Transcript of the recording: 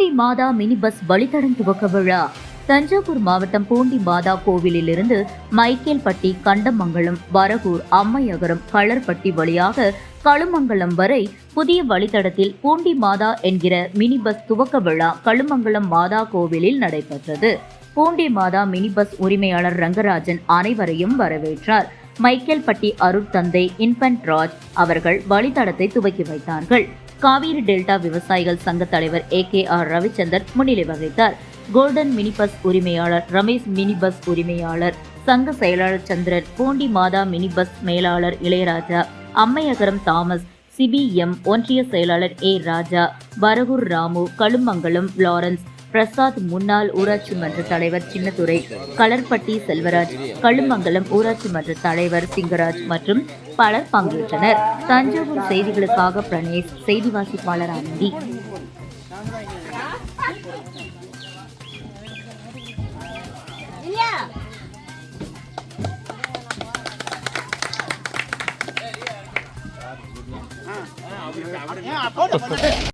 பூண்டி மாதா mini bus வழித்தடம் துவக்க விழா. தஞ்சாவூர் மாவட்டம் பூண்டி மாதா கோவிலிலிருந்து மைக்கேல்பட்டி கண்டமங்கலம் வரகூர் அம்மையகரம் களர்பட்டி வழியாக களுமங்கலம் வரை புதிய வழித்தடத்தில் பூண்டி மாதா என்கிற மினி பஸ் துவக்க விழா களுமங்கலம் மாதா கோவிலில் நடைபெற்றது. பூண்டி மாதா மினி பஸ் உரிமையாளர் ரங்கராஜன் அனைவரையும் வரவேற்றார். மைக்கேல்பட்டி அருட்தந்தை இன்பன்ட் ராஜ் அவர்கள் வழித்தடத்தை துவக்கி வைத்தார்கள். காவிரி டெல்டா விவசாயிகள் சங்க தலைவர் ஏ கே ஆர் ரவிச்சந்தர் முன்னிலை வகித்தார். கோல்டன் மினி பஸ் உரிமையாளர் ரமேஷ் மினி பஸ் உரிமையாளர் சங்க செயலாளர் சந்திரன் பூண்டி மாதா மினி பஸ் மேலாளர் இளையராஜா அம்மையகரம் தாமஸ் சிபிஎம் ஒன்றிய செயலாளர் ஏ ராஜா வரகூர் ராமு கழுமங்கலம் லாரன்ஸ் பிரசாத் முன்னாள் ஊராட்சி மன்ற தலைவர் சின்னதுரை கலர்பட்டி செல்வராஜ் களுமங்கலம் ஊராட்சி மன்ற தலைவர் சிங்கராஜ் மற்றும் பலர் பங்கேற்றனர். தஞ்சாவூர் செய்திகளுக்காக பிரணேஷ் செய்தி வாசிப்பாளர் ஆனந்தி.